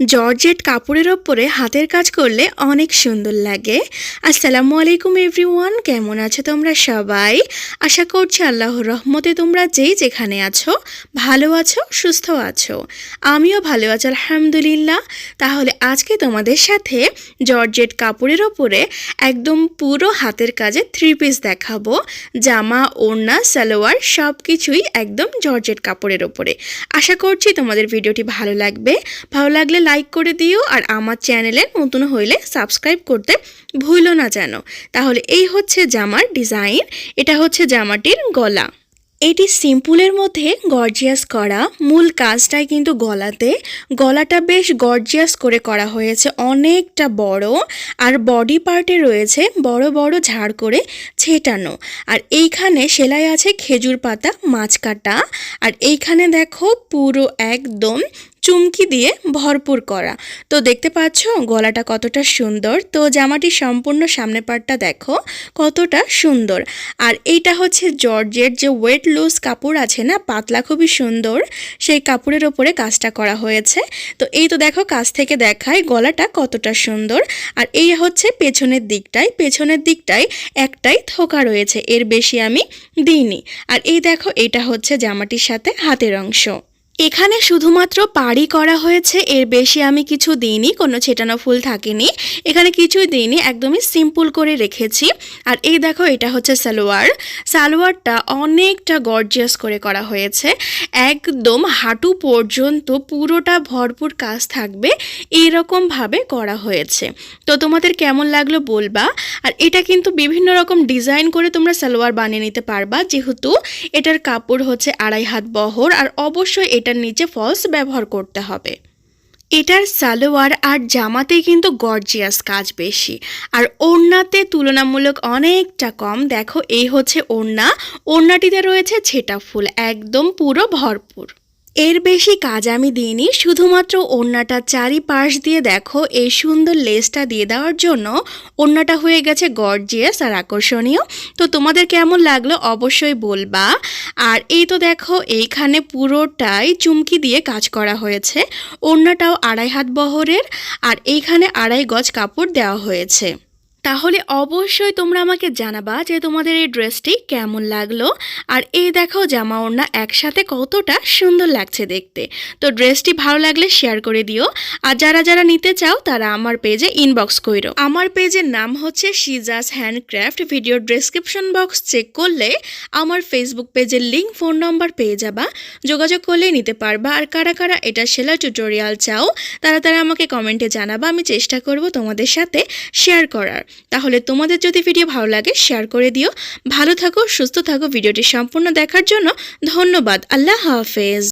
Georgette কাপড়ের ওপরে হাতের কাজ করলে অনেক সুন্দর লাগে। আসসালামু আলাইকুম এভরিওয়ান, কেমন আছো তোমরা সবাই? আশা করছি আল্লাহর রহমতে তোমরা যেই যেখানে আছো, ভালো আছো, সুস্থ আছো। আমিও ভালো আছি, আলহামদুলিল্লাহ। তাহলে আজকে তোমাদের সাথে জর্জেট কাপড়ের ওপরে একদম পুরো হাতের কাজে থ্রি পিস দেখাবো। জামা, ওড়না, সালোয়ার সব কিছুই একদম জর্জেট কাপড়ের ওপরে। আশা করছি তোমাদের ভিডিওটি ভালো লাগবে। ভালো লাগলে লাইক করে দিও আর আমার চ্যানেলে নতুন হইলে সাবস্ক্রাইব করতে ভুলো না যেন। তাহলে এই হচ্ছে জামার ডিজাইন এটা হচ্ছে জামাটির গলা। এটি সিম্পলের মধ্যে গর্জিয়াস করা, মূল কাজটাই কিন্তু গলাতে। গলাটা বেশ গর্জিয়াস করে করা হয়েছে, অনেকটা বড়। আর বডি পার্টে রয়েছে বড় বড় ঝাড় করে ছেটানো। আর এইখানে সেলাই আছে খেজুর পাতা মাছ কাটা আর এইখানে দেখো পুরো একদম চুমকি দিয়ে ভরপুর করা। তো দেখতে পাচ্ছ, গলাটা কতটা সুন্দর। তো জামাটির সম্পূর্ণ সামনে পাটটা দেখো, কতটা সুন্দর। আর এইটা হচ্ছে জর্জের যে ওয়েট লুজ কাপড় আছে না, পাতলা খুবই সুন্দর, সেই কাপড়ের ওপরে কাজটা করা হয়েছে। তো এই তো দেখো, কাছ থেকে দেখায় গলাটা কতটা সুন্দর। আর এই হচ্ছে পেছনের দিকটায় পেছনের দিকটায় একটাই থোকা রয়েছে, এর বেশি আমি দিইনি। আর এই দেখো এটা হচ্ছে জামাটির সাথে হাতের অংশ। এখানে শুধুমাত্র পাড়ি করা হয়েছে, এর বেশি আমি কিছু দিইনি, কোনো ছেটানো ফুল থাকেনি। এখানে কিছুই দিইনি, একদমই সিম্পল করে রেখেছি। আর এই দেখো, এটা হচ্ছে সালোয়ার। সালোয়ারটা অনেকটা গর্জিয়াস করে করা হয়েছে। একদম হাঁটু পর্যন্ত পুরোটা ভরপুর কাজ থাকবে এইরকমভাবে করা হয়েছে। তো তোমাদের কেমন লাগল বলবা। আর এটা কিন্তু বিভিন্ন রকম ডিজাইন করে তোমরা সালোয়ার বানিয়ে নিতে পারবা। যেহেতু এটার কাপড় হচ্ছে আড়াই হাত বহর, আর অবশ্যই এটার নিচে ফলস ব্যবহার করতে হবে। এটার সালোয়ার আর জামাতেই কিন্তু গর্জিয়াস কাজ বেশি। আর ওড়নাতে তুলনামূলক অনেকটা কম। দেখো, এই হচ্ছে ওড়না। ওড়নাটিতে রয়েছে ছেটা ফুল, একদম পুরো ভরপুর। এর বেশি কাজ আমি দিইনি, শুধুমাত্র ওড়নাটা চারিপাশ দিয়ে দেখো, এই সুন্দর লেসটা দিয়ে দেওয়ার জন্য ওড়নাটা হয়ে গেছে গর্জিয়াস আর আকর্ষণীয়। তো তোমাদের কেমন লাগল অবশ্যই বলবা। আর এই তো দেখো, এইখানে পুরোটাই চুমকি দিয়ে কাজ করা হয়েছে। ওড়নাটাও আড়াই হাত বহরের, আর এইখানে আড়াই গজ কাপড় দেওয়া হয়েছে। তাহলে অবশ্যই তোমরা আমাকে জানাবা যে তোমাদের এই ড্রেসটি কেমন লাগল। আর এই দেখো জামা ওড়না একসাথে কতটা সুন্দর লাগছে দেখতে। তো ড্রেসটি ভালো লাগলে শেয়ার করে দিও। আর যারা যারা নিতে চাও তারা আমার পেজে ইনবক্স করো। আমার পেজের নাম হচ্ছে সিজাস handcraft video description box check করলে আমার ফেসবুক পেজের লিঙ্ক ফোন নম্বর পেয়ে যাবা। যোগাযোগ করলেই নিতে পারবা। আর কারা কারা এটা সেলাই টিউটোরিয়াল চাও, তারা তারা আমাকে কমেন্টে জানাবা। আমি চেষ্টা করব তোমাদের সাথে শেয়ার করার। তাহলে তোমাদের যদি ভিডিও ভালো লাগে শেয়ার করে দিও। ভালো থাকো, সুস্থ থাকো। ভিডিওটি সম্পূর্ণ দেখার জন্য ধন্যবাদ। আল্লাহ হাফেজ।